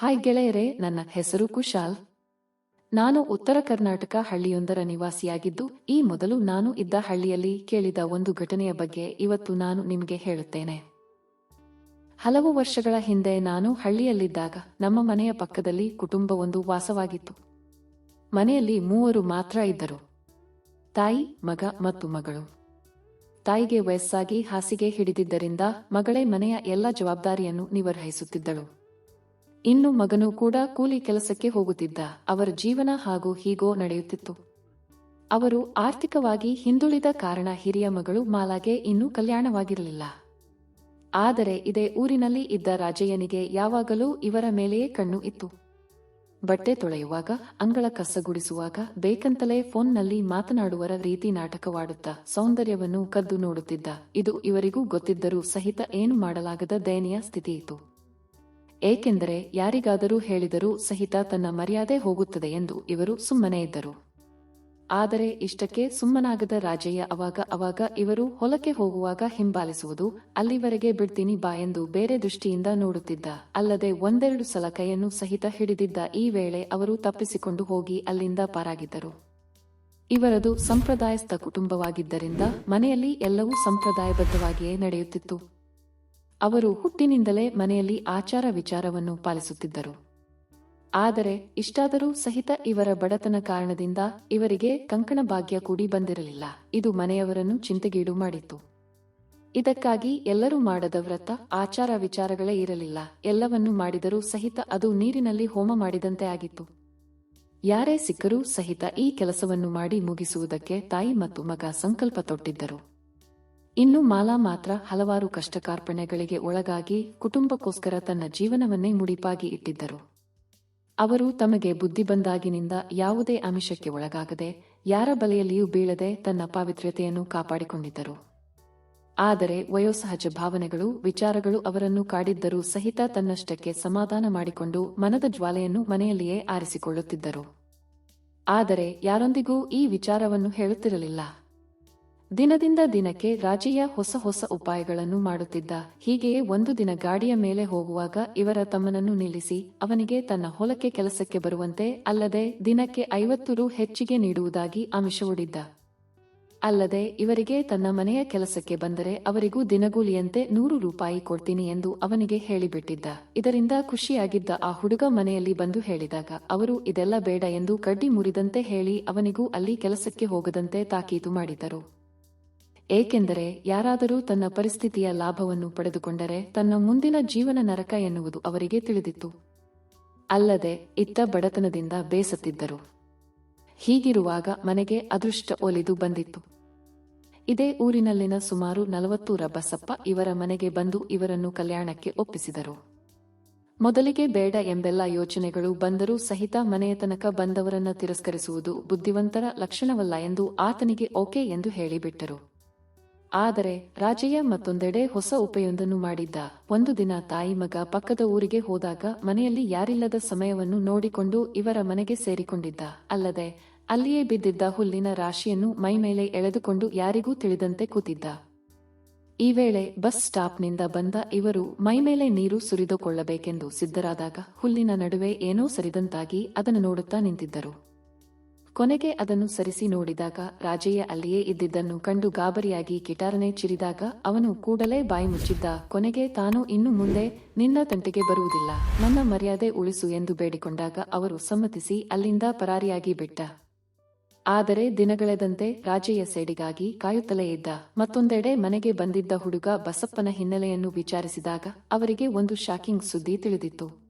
Hi ಗೆಳೆಯರೇ, ನನ್ನ ಹೆಸರು ಕುಶಾಲ್. ನಾನು ಉತ್ತರ ಕರ್ನಾಟಕ ಹಳ್ಳಿಯೊಂದರ ನಿವಾಸಿಯಾಗಿದ್ದು, ಈ ಮೊದಲು ನಾನು ಇದ್ದ ಹಳ್ಳಿಯಲ್ಲಿ ಕೇಳಿದ ಒಂದು ಘಟನೆಯ ಬಗ್ಗೆ ಇವತ್ತು ನಾನು ನಿಮಗೆ ಹೇಳುತ್ತೇನೆ. ಹಲವು ವರ್ಷಗಳ ಹಿಂದೆ ನಾನು ಹಳ್ಳಿಯಲ್ಲಿದ್ದಾಗ ನಮ್ಮ ಮನೆಯ ಪಕ್ಕದಲ್ಲಿ ಕುಟುಂಬವೊಂದು ವಾಸವಾಗಿತ್ತು. ಮನೆಯಲ್ಲಿ ಮೂವರು ಮಾತ್ರ ಇದ್ದರು. ತಾಯಿ, ಮಗ ಮತ್ತು ಮಗಳು. ತಾಯಿಗೆ ವಯಸ್ಸಾಗಿ ಹಾಸಿಗೆ ಹಿಡಿದಿದ್ದರಿಂದ ಮಗಳೇ ಮನೆಯ ಎಲ್ಲ ಜವಾಬ್ದಾರಿಯನ್ನು ನಿರ್ವಹಿಸುತ್ತಿದ್ದಳು ಇನ್ನು ಮಗನು ಕೂಡ ಕೂಲಿ ಕೆಲಸಕ್ಕೆ ಹೋಗುತ್ತಿದ್ದ. ಅವರ ಜೀವನ ಹಾಗೂ ಹೀಗೋ ನಡೆಯುತ್ತಿತ್ತು. ಅವರು ಆರ್ಥಿಕವಾಗಿ ಹಿಂದುಳಿದ ಕಾರಣ ಹಿರಿಯ ಮಗಳು ಮಾಲಾಗೆ ಇನ್ನೂ ಕಲ್ಯಾಣವಾಗಿರಲಿಲ್ಲ. ಆದರೆ ಇದೇ ಊರಿನಲ್ಲಿ ಇದ್ದ ರಾಜಯ್ಯನಿಗೆ ಯಾವಾಗಲೂ ಇವರ ಮೇಲೆಯೇ ಕಣ್ಣು ಇತ್ತು. ಬಟ್ಟೆ ತೊಳೆಯುವಾಗ, ಅಂಗಳ ಕಸಗುಡಿಸುವಾಗ, ಬೇಕಂತಲೇ ಫೋನ್ನಲ್ಲಿ ಮಾತನಾಡುವರ ರೀತಿ ನಾಟಕವಾಡುತ್ತಾ ಸೌಂದರ್ಯವನ್ನು ಕದ್ದು ನೋಡುತ್ತಿದ್ದ. ಇದು ಇವರಿಗೂ ಗೊತ್ತಿದ್ದರೂ ಸಹಿತ ಏನು ಮಾಡಲಾಗದ ದಯನೀಯ ಸ್ಥಿತಿಯಿತು ಏಕೆಂದರೆ ಯಾರಿಗಾದರೂ ಹೇಳಿದರೂ ಸಹಿತ ತನ್ನ ಮರ್ಯಾದೆ ಹೋಗುತ್ತದೆ ಎಂದು ಇವರು ಸುಮ್ಮನೆ ಇದ್ದರು. ಆದರೆ ಇಷ್ಟಕ್ಕೆ ಸುಮ್ಮನಾಗದ ರಾಜಯ್ಯ ಅವಾಗ ಅವಾಗ ಇವರು ಹೊಲಕ್ಕೆ ಹೋಗುವಾಗ ಹಿಂಬಾಲಿಸುವುದು, ಅಲ್ಲಿವರೆಗೆ ಬಿಡ್ತೀನಿ ಬಾ ಎಂದು ಬೇರೆ ದೃಷ್ಟಿಯಿಂದ ನೋಡುತ್ತಿದ್ದ. ಅಲ್ಲದೆ ಒಂದೆರಡು ಸಲ ಕೈಯನ್ನು ಸಹಿತ ಹಿಡಿದಿದ್ದ ಈ ವೇಳೆ ಅವರು ತಪ್ಪಿಸಿಕೊಂಡು ಹೋಗಿ ಅಲ್ಲಿಂದ ಪಾರಾಗಿದ್ದರು. ಇವರದು ಸಂಪ್ರದಾಯಸ್ಥ ಕುಟುಂಬವಾಗಿದ್ದರಿಂದ ಮನೆಯಲ್ಲಿ ಎಲ್ಲವೂ ಸಂಪ್ರದಾಯಬದ್ಧವಾಗಿಯೇ ನಡೆಯುತ್ತಿತ್ತು. ಅವರು ಹುಟ್ಟಿನಿಂದಲೇ ಮನೆಯಲ್ಲಿ ಆಚಾರ ವಿಚಾರವನ್ನು ಪಾಲಿಸುತ್ತಿದ್ದರು. ಆದರೆ ಇಷ್ಟಾದರೂ ಸಹಿತ ಇವರ ಬಡತನ ಕಾರಣದಿಂದ ಇವರಿಗೆ ಕಂಕಣ ಭಾಗ್ಯ ಕೂಡಿ ಬಂದಿರಲಿಲ್ಲ. ಇದು ಮನೆಯವರನ್ನು ಚಿಂತೆಗೀಡು ಮಾಡಿತ್ತು. ಇದಕ್ಕಾಗಿ ಎಲ್ಲರೂ ಮಾಡದ ವ್ರತ ಆಚಾರ ವಿಚಾರಗಳೇ ಇರಲಿಲ್ಲ. ಎಲ್ಲವನ್ನೂ ಮಾಡಿದರೂ ಸಹಿತ ಅದು ನೀರಿನಲ್ಲಿ ಹೋಮ ಮಾಡಿದಂತೆ ಆಗಿತ್ತು. ಯಾರೇ ಸಿಕ್ಕರೂ ಸಹಿತ ಈ ಕೆಲಸವನ್ನು ಮಾಡಿ ಮುಗಿಸುವುದಕ್ಕೆ ತಾಯಿ ಮತ್ತು ಮಗ ಸಂಕಲ್ಪ ತೊಟ್ಟಿದ್ದರು. ಇನ್ನು ಮಾಲಾ ಮಾತ್ರ ಹಲವಾರು ಕಷ್ಟ ಕಾರ್ಪಣ್ಯಗಳಿಗೆ ಒಳಗಾಗಿ ಕುಟುಂಬಕ್ಕೋಸ್ಕರ ತನ್ನ ಜೀವನವನ್ನೇ ಮುಡಿಪಾಗಿ ಇಟ್ಟಿದ್ದರು. ಅವರು ತಮಗೆ ಬುದ್ಧಿ ಬಂದಾಗಿನಿಂದ ಯಾವುದೇ ಆಮಿಷಕ್ಕೆ ಒಳಗಾಗದೆ, ಯಾರ ಬಲೆಯಲ್ಲಿಯೂ ಬೀಳದೆ ತನ್ನ ಪಾವಿತ್ರ್ಯತೆಯನ್ನು ಕಾಪಾಡಿಕೊಂಡಿದ್ದರು. ಆದರೆ ವಯೋಸಹಜ ಭಾವನೆಗಳು, ವಿಚಾರಗಳು ಅವರನ್ನು ಕಾಡಿದ್ದರೂ ಸಹಿತ ತನ್ನಷ್ಟಕ್ಕೆ ಸಮಾಧಾನ ಮಾಡಿಕೊಂಡು ಮನದ ಜ್ವಾಲೆಯನ್ನು ಮನೆಯಲ್ಲಿಯೇ ಆರಿಸಿಕೊಳ್ಳುತ್ತಿದ್ದರು. ಆದರೆ ಯಾರೊಂದಿಗೂ ಈ ವಿಚಾರವನ್ನು ಹೇಳುತ್ತಿರಲಿಲ್ಲ. ದಿನದಿಂದ ದಿನಕ್ಕೆ ರಾಜಯ್ಯ ಹೊಸ ಹೊಸ ಉಪಾಯಗಳನ್ನು ಮಾಡುತ್ತಿದ್ದ. ಹೀಗೆಯೇ ಒಂದು ದಿನ ಗಾಡಿಯ ಮೇಲೆ ಹೋಗುವಾಗ ಇವರ ತಮ್ಮನನ್ನು ನಿಲ್ಲಿಸಿ, ಅವನಿಗೆ ತನ್ನ ಹೊಲಕ್ಕೆ ಕೆಲಸಕ್ಕೆ ಬರುವಂತೆ ಅಲ್ಲದೆ ದಿನಕ್ಕೆ ಐವತ್ತು ರು ಹೆಚ್ಚಿಗೆ ನೀಡುವುದಾಗಿ ಆಮಿಷವೊಡ್ಡಿದ್ದ. ಅಲ್ಲದೆ ಇವರಿಗೆ ತನ್ನ ಮನೆಯ ಕೆಲಸಕ್ಕೆ ಬಂದರೆ ಅವರಿಗೂ ದಿನಗೂಲಿಯಂತೆ ನೂರು ರೂಪಾಯಿ ಕೊಡ್ತೀನಿ ಎಂದು ಅವನಿಗೆ ಹೇಳಿಬಿಟ್ಟಿದ್ದ. ಇದರಿಂದ ಖುಷಿಯಾಗಿದ್ದ ಆ ಹುಡುಗ ಮನೆಯಲ್ಲಿ ಬಂದು ಹೇಳಿದಾಗ, ಅವರು ಇದೆಲ್ಲ ಬೇಡ ಎಂದು ಕಡ್ಡಿ ಮುರಿದಂತೆ ಹೇಳಿ ಅವನಿಗೂ ಅಲ್ಲಿ ಕೆಲಸಕ್ಕೆ ಹೋಗದಂತೆ ತಾಕೀತು ಮಾಡಿದರು. ಏಕೆಂದರೆ ಯಾರಾದರೂ ತನ್ನ ಪರಿಸ್ಥಿತಿಯ ಲಾಭವನ್ನು ಪಡೆದುಕೊಂಡರೆ ತನ್ನ ಮುಂದಿನ ಜೀವನ ನರಕ ಎನ್ನುವುದು ಅವರಿಗೆ ತಿಳಿದಿತ್ತು. ಅಲ್ಲದೆ ಇತ್ತ ಬಡತನದಿಂದ ಬೇಸತ್ತಿದ್ದರು. ಹೀಗಿರುವಾಗ ಮನೆಗೆ ಅದೃಷ್ಟ ಒಲಿದು ಬಂದಿತ್ತು. ಇದೇ ಊರಿನಲ್ಲಿನ ಸುಮಾರು ನಲವತ್ತೂರ ಬಸಪ್ಪ ಇವರ ಮನೆಗೆ ಬಂದು ಇವರನ್ನು ಕಲ್ಯಾಣಕ್ಕೆ ಒಪ್ಪಿಸಿದರು. ಮೊದಲಿಗೆ ಬೇಡ ಎಂಬೆಲ್ಲ ಯೋಚನೆಗಳು ಬಂದರೂ ಸಹಿತ ಮನೆಯ ತನಕ ಬಂದವರನ್ನು ತಿರಸ್ಕರಿಸುವುದು ಬುದ್ಧಿವಂತರ ಲಕ್ಷಣವಲ್ಲ ಎಂದು ಆತನಿಗೆ ಓಕೆ ಎಂದು ಹೇಳಿಬಿಟ್ಟರು. ಆದರೆ ರಾಜಯ್ಯ ಮತ್ತೊಂದೆಡೆ ಹೊಸ ಉಪಯೊಂದನ್ನು ಮಾಡಿದ್ದ. ಒಂದು ದಿನ ತಾಯಿ ಮಗ ಪಕ್ಕದ ಊರಿಗೆ ಹೋದಾಗ ಮನೆಯಲ್ಲಿ ಯಾರಿಲ್ಲದ ಸಮಯವನ್ನು ನೋಡಿಕೊಂಡು ಇವರ ಮನೆಗೆ ಸೇರಿಕೊಂಡಿದ್ದ. ಅಲ್ಲದೆ ಅಲ್ಲಿಯೇ ಬಿದ್ದಿದ್ದ ಹುಲ್ಲಿನ ರಾಶಿಯನ್ನು ಮೈಮೇಲೆ ಎಳೆದುಕೊಂಡು ಯಾರಿಗೂ ತಿಳಿದಂತೆ ಕೂತಿದ್ದ. ಈ ವೇಳೆ ಬಸ್ ಸ್ಟಾಪ್ನಿಂದ ಬಂದ ಇವರು ಮೈಮೇಲೆ ನೀರು ಸುರಿದುಕೊಳ್ಳಬೇಕೆಂದು ಸಿದ್ಧರಾದಾಗ ಹುಲ್ಲಿನ ನಡುವೆ ಏನೋ ಸರಿದಂತಾಗಿ ಅದನ್ನು ನೋಡುತ್ತಾ ನಿಂತಿದ್ದರು. ಕೊನೆಗೆ ಅದನ್ನು ಸರಿಸಿ ನೋಡಿದಾಗ ರಾಜಯ್ಯ ಅಲ್ಲಿಯೇ ಇದ್ದಿದ್ದನ್ನು ಕಂಡು ಗಾಬರಿಯಾಗಿ ಕಿಟಾರನೆ ಚಿರಿದಾಗ ಅವನು ಕೂಡಲೇ ಬಾಯಿ ಮುಚ್ಚಿದ್ದ ಕೊನೆಗೆ ತಾನು ಇನ್ನು ಮುಂದೆ ನಿನ್ನ ತಂಟೆಗೆ ಬರುವುದಿಲ್ಲ. ನನ್ನ ಮರ್ಯಾದೆ ಉಳಿಸು ಎಂದು ಬೇಡಿಕೊಂಡಾಗ ಅವರು ಸಮ್ಮತಿಸಿ ಅಲ್ಲಿಂದ ಪರಾರಿಯಾಗಿ ಬಿಟ್ಟ. ಆದರೆ ದಿನಗಳೆದಂತೆ ರಾಜಯ್ಯ ಸೇಡಿಗಾಗಿ ಕಾಯುತ್ತಲೇ ಇದ್ದ. ಮತ್ತೊಂದೆಡೆ ಮನೆಗೆ ಬಂದಿದ್ದ ಹುಡುಗ ಬಸಪ್ಪನ ಹಿನ್ನೆಲೆಯನ್ನು ವಿಚಾರಿಸಿದಾಗ ಅವರಿಗೆ ಒಂದು ಶಾಕಿಂಗ್ ಸುದ್ದಿ ತಿಳಿದಿತ್ತು.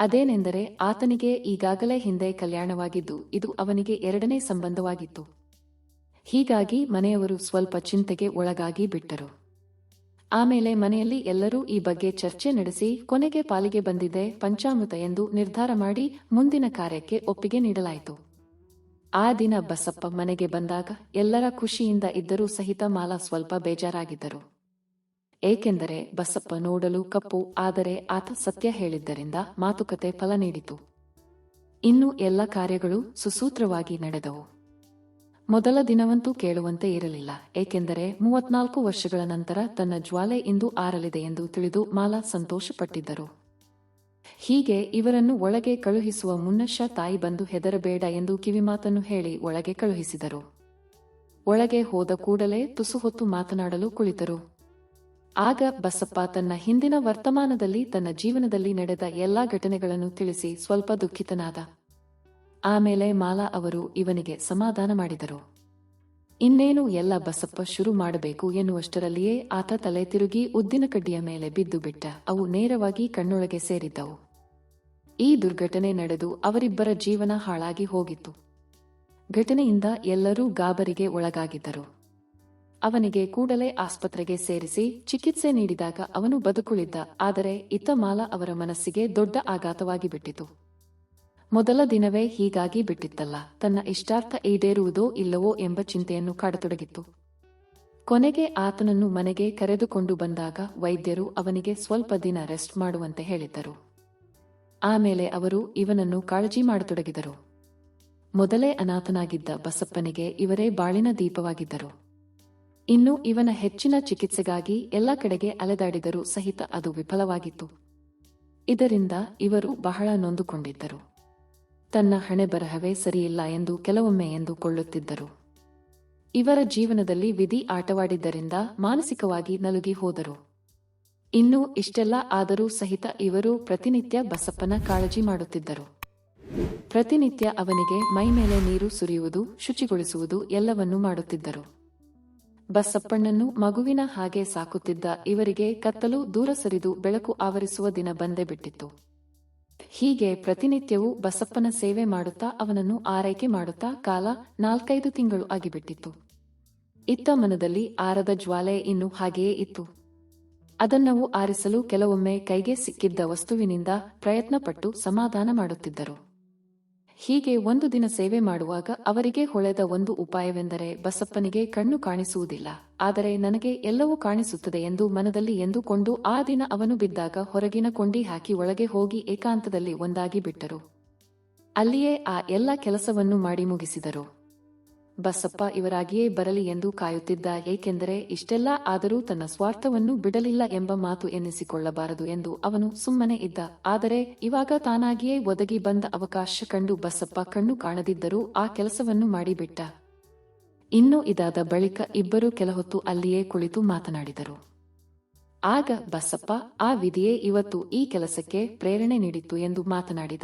ಅದೇನೆಂದರೆ ಆತನಿಗೆ ಈಗಾಗಲೇ ಹಿಂದೆ ಕಲ್ಯಾಣವಾಗಿದ್ದು, ಇದು ಅವನಿಗೆ ಎರಡನೇ ಸಂಬಂಧವಾಗಿತ್ತು. ಹೀಗಾಗಿ ಮನೆಯವರು ಸ್ವಲ್ಪ ಚಿಂತೆಗೆ ಒಳಗಾಗಿ ಬಿಟ್ಟರು. ಆಮೇಲೆ ಮನೆಯಲ್ಲಿ ಎಲ್ಲರೂ ಈ ಬಗ್ಗೆ ಚರ್ಚೆ ನಡೆಸಿ, ಕೊನೆಗೆ ಪಾಲಿಗೆ ಬಂದಿದೆ ಪಂಚಾಮೃತ ಎಂದು ನಿರ್ಧಾರ ಮಾಡಿ ಮುಂದಿನ ಕಾರ್ಯಕ್ಕೆ ಒಪ್ಪಿಗೆ ನೀಡಲಾಯಿತು. ಆ ದಿನ ಬಸಪ್ಪ ಮನೆಗೆ ಬಂದಾಗ ಎಲ್ಲರ ಖುಷಿಯಿಂದ ಇದ್ದರೂ ಸಹಿತ ಮಾಲಾ ಸ್ವಲ್ಪ ಬೇಜಾರಾಗಿದ್ದರು. ಏಕೆಂದರೆ ಬಸಪ್ಪ ನೋಡಲು ಕಪ್ಪು, ಆದರೆ ಆತ ಸತ್ಯ ಹೇಳಿದ್ದರಿಂದ ಮಾತುಕತೆ ಫಲ ನೀಡಿತು. ಇನ್ನು ಎಲ್ಲ ಕಾರ್ಯಗಳು ಸುಸೂತ್ರವಾಗಿ ನಡೆದವು. ಮೊದಲ ದಿನವಂತೂ ಕೇಳುವಂತೆ ಇರಲಿಲ್ಲ, ಏಕೆಂದರೆ ಮೂವತ್ನಾಲ್ಕು ವರ್ಷಗಳ ನಂತರ ತನ್ನ ಜ್ವಾಲೆ ಇಂದು ಆರಲಿದೆ ಎಂದು ತಿಳಿದು ಮಾಲಾ ಸಂತೋಷಪಟ್ಟಿದ್ದರು. ಹೀಗೆ ಇವರನ್ನು ಒಳಗೆ ಕಳುಹಿಸುವ ಮುನ್ನಶ ತಾಯಿ ಬಂದು ಹೆದರಬೇಡ ಎಂದು ಕಿವಿಮಾತನ್ನು ಹೇಳಿ ಒಳಗೆ ಕಳುಹಿಸಿದರು. ಒಳಗೆ ಹೋದ ಕೂಡಲೇ ತುಸು ಹೊತ್ತು ಮಾತನಾಡಲು ಕುಳಿತರು. ಆಗ ಬಸಪ್ಪ ತನ್ನ ಹಿಂದಿನ ವರ್ತಮಾನದಲ್ಲಿ ತನ್ನ ಜೀವನದಲ್ಲಿ ನಡೆದ ಎಲ್ಲಾ ಘಟನೆಗಳನ್ನು ತಿಳಿಸಿ ಸ್ವಲ್ಪ ದುಃಖಿತನಾದ. ಆಮೇಲೆ ಮಾಲಾ ಅವರು ಇವನಿಗೆ ಸಮಾಧಾನ ಮಾಡಿದರು. ಇನ್ನೇನು ಎಲ್ಲ ಬಸಪ್ಪ ಶುರು ಮಾಡಬೇಕು ಎನ್ನುವಷ್ಟರಲ್ಲಿಯೇ ಆತ ತಲೆ ತಿರುಗಿ ಉದ್ದಿನ ಕಡ್ಡಿಯ ಮೇಲೆ ಬಿದ್ದು ಬಿಟ್ಟ. ಅವು ನೇರವಾಗಿ ಕಣ್ಣೊಳಗೆ ಸೇರಿದ್ದವು. ಈ ದುರ್ಘಟನೆ ನಡೆದು ಅವರಿಬ್ಬರ ಜೀವನ ಹಾಳಾಗಿ ಹೋಗಿತ್ತು. ಘಟನೆಯಿಂದ ಎಲ್ಲರೂ ಗಾಬರಿಗೆ ಒಳಗಾಗಿದ್ದರು. ಅವನಿಗೆ ಕೂಡಲೇ ಆಸ್ಪತ್ರೆಗೆ ಸೇರಿಸಿ ಚಿಕಿತ್ಸೆ ನೀಡಿದಾಗ ಅವನು ಬದುಕುಳಿದ್ದ, ಆದರೆ ಇತ್ತ ಮಾಲಾ ಅವರ ಮನಸ್ಸಿಗೆ ದೊಡ್ಡ ಆಘಾತವಾಗಿ ಬಿಟ್ಟಿತು ಮೊದಲ ದಿನವೇ ಹೀಗಾಗಿ ಬಿಟ್ಟಿತ್ತಲ್ಲ, ತನ್ನ ಇಷ್ಟಾರ್ಥ ಈಡೇರುವುದೋ ಇಲ್ಲವೋ ಎಂಬ ಚಿಂತೆಯನ್ನು ಕಾಡತೊಡಗಿತ್ತು. ಕೊನೆಗೆ ಆತನನ್ನು ಮನೆಗೆ ಕರೆದುಕೊಂಡು ಬಂದಾಗ ವೈದ್ಯರು ಅವನಿಗೆ ಸ್ವಲ್ಪ ದಿನ ರೆಸ್ಟ್ ಮಾಡುವಂತೆ ಹೇಳಿದ್ದರು. ಆಮೇಲೆ ಅವರು ಇವನನ್ನು ಕಾಳಜಿ ಮಾಡತೊಡಗಿದರು. ಮೊದಲೇ ಅನಾಥನಾಗಿದ್ದ ಬಸಪ್ಪನಿಗೆ ಇವರೇ ಬಾಳಿನ ದೀಪವಾಗಿದ್ದರು. ಇನ್ನು ಇವನ ಹೆಚ್ಚಿನ ಚಿಕಿತ್ಸೆಗಾಗಿ ಎಲ್ಲ ಕಡೆಗೆ ಅಲೆದಾಡಿದರೂ ಸಹಿತ ಅದು ವಿಫಲವಾಗಿತ್ತು. ಇದರಿಂದ ಇವರು ಬಹಳ ನೊಂದುಕೊಂಡಿದ್ದರು. ತನ್ನ ಹಣೆ ಬರಹವೇ ಸರಿಯಿಲ್ಲ ಎಂದು ಕೆಲವೊಮ್ಮೆ ಎಂದುಕೊಳ್ಳುತ್ತಿದ್ದರು. ಇವರ ಜೀವನದಲ್ಲಿ ವಿಧಿ ಆಟವಾಡಿದ್ದರಿಂದ ಮಾನಸಿಕವಾಗಿ ನಲುಗಿ ಹೋದರು. ಇನ್ನು ಇಷ್ಟೆಲ್ಲ ಆದರೂ ಸಹಿತ ಇವರು ಪ್ರತಿನಿತ್ಯ ಬಸಪ್ಪನ ಕಾಳಜಿ ಮಾಡುತ್ತಿದ್ದರು. ಪ್ರತಿನಿತ್ಯ ಅವನಿಗೆ ಮೈಮೇಲೆ ನೀರು ಸುರಿಯುವುದು, ಶುಚಿಗೊಳಿಸುವುದು ಎಲ್ಲವನ್ನೂ ಮಾಡುತ್ತಿದ್ದರು. ಬಸಪ್ಪಣ್ಣನ್ನು ಮಗುವಿನ ಹಾಗೆ ಸಾಕುತ್ತಿದ್ದ ಇವರಿಗೆ ಕತ್ತಲು ದೂರ ಸರಿದು ಬೆಳಕು ಆವರಿಸುವ ದಿನ ಬಂದೇ ಬಿಟ್ಟಿತ್ತು. ಹೀಗೆ ಪ್ರತಿನಿತ್ಯವೂ ಬಸಪ್ಪನ ಸೇವೆ ಮಾಡುತ್ತಾ ಅವನನ್ನು ಆರೈಕೆ ಮಾಡುತ್ತಾ ಕಾಲ ನಾಲ್ಕೈದು ತಿಂಗಳು ಆಗಿಬಿಟ್ಟಿತ್ತು. ಇತ್ತ ಮನದಲ್ಲಿ ಆರದ ಜ್ವಾಲೆ ಇನ್ನು ಹಾಗೆಯೇ ಇತ್ತು. ಅದನ್ನವು ಆರಿಸಲು ಕೆಲವೊಮ್ಮೆ ಕೈಗೆ ಸಿಕ್ಕಿದ್ದ ವಸ್ತುವಿನಿಂದ ಪ್ರಯತ್ನಪಟ್ಟು ಸಮಾಧಾನ ಮಾಡುತ್ತಿದ್ದರು. ಹೀಗೆ ಒಂದು ದಿನ ಸೇವೆ ಮಾಡುವಾಗ ಅವರಿಗೆ ಹೊಳೆದ ಒಂದು ಉಪಾಯವೆಂದರೆ ಬಸಪ್ಪನಿಗೆ ಕಣ್ಣು ಕಾಣಿಸುವುದಿಲ್ಲ. ಆದರೆ ನನಗೆ ಎಲ್ಲವೂ ಕಾಣಿಸುತ್ತದೆ ಎಂದು ಮನದಲ್ಲಿ ಎಂದುಕೊಂಡು ಆ ದಿನ ಅವನು ಬಿದ್ದಾಗ ಹೊರಗಿನ ಕೊಂಡಿ ಹಾಕಿ ಒಳಗೆ ಹೋಗಿ ಏಕಾಂತದಲ್ಲಿ ಒಂದಾಗಿ ಬಿಟ್ಟರು. ಅಲ್ಲಿಯೇ ಆ ಎಲ್ಲ ಕೆಲಸವನ್ನು ಮಾಡಿ ಮುಗಿಸಿದರು. ಬಸಪ್ಪ ಇವರಾಗಿಯೇ ಬರಲಿ ಎಂದು ಕಾಯುತ್ತಿದ್ದ, ಏಕೆಂದರೆ ಇಷ್ಟೆಲ್ಲ ಆದರೂ ತನ್ನ ಸ್ವಾರ್ಥವನ್ನು ಬಿಡಲಿಲ್ಲ ಎಂಬ ಮಾತು ಎನ್ನಿಸಿಕೊಳ್ಳಬಾರದು ಎಂದು ಅವನು ಸುಮ್ಮನೆ ಇದ್ದ. ಆದರೆ ಇವಾಗ ತಾನಾಗಿಯೇ ಒದಗಿ ಬಂದ ಅವಕಾಶ ಕಂಡು ಬಸಪ್ಪ ಕಣ್ಣು ಕಾಣದಿದ್ದರೂ ಆ ಕೆಲಸವನ್ನು ಮಾಡಿಬಿಟ್ಟ. ಇನ್ನು ಇದಾದ ಬಳಿಕ ಇಬ್ಬರು ಕೆಲಹೊತ್ತು ಅಲ್ಲಿಯೇ ಕುಳಿತು ಮಾತನಾಡಿದರು. ಆಗ ಬಸಪ್ಪ, ಆ ವಿಧಿಯೇ ಇವತ್ತು ಈ ಕೆಲಸಕ್ಕೆ ಪ್ರೇರಣೆ ನೀಡಿತ್ತು ಎಂದು ಮಾತನಾಡಿದ.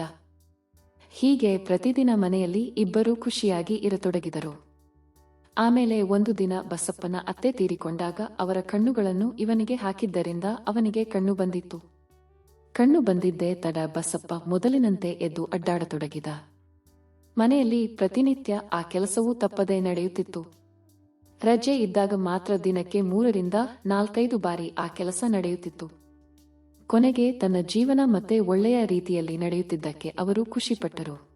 ಹೀಗೆ ಪ್ರತಿದಿನ ಮನೆಯಲ್ಲಿ ಇಬ್ಬರೂ ಖುಷಿಯಾಗಿ ಇರತೊಡಗಿದರು. ಆಮೇಲೆ ಒಂದು ದಿನ ಬಸಪ್ಪನ ಅತ್ತೆ ತೀರಿಕೊಂಡಾಗ ಅವರ ಕಣ್ಣುಗಳನ್ನು ಇವನಿಗೆ ಹಾಕಿದ್ದರಿಂದ ಅವನಿಗೆ ಕಣ್ಣು ಬಂದಿತ್ತು. ಕಣ್ಣು ಬಂದಿದ್ದೇ ತಡ ಬಸಪ್ಪ ಮೊದಲಿನಂತೆ ಎದ್ದು ಅಡ್ಡಾಡತೊಡಗಿದ. ಮನೆಯಲ್ಲಿ ಪ್ರತಿನಿತ್ಯ ಆ ಕೆಲಸವೂ ತಪ್ಪದೇ ನಡೆಯುತ್ತಿತ್ತು. ರಜೆ ಇದ್ದಾಗ ಮಾತ್ರ ದಿನಕ್ಕೆ ಮೂರರಿಂದ ನಾಲ್ಕೈದು ಬಾರಿ ಆ ಕೆಲಸ ನಡೆಯುತ್ತಿತ್ತು. ಕೊನೆಗೆ ತನ್ನ ಜೀವನ ಮತ್ತೆ ಒಳ್ಳೆಯ ರೀತಿಯಲ್ಲಿ ನಡೆಯುತ್ತಿದ್ದಕ್ಕೆ ಅವರು ಖುಷಿಪಟ್ಟರು.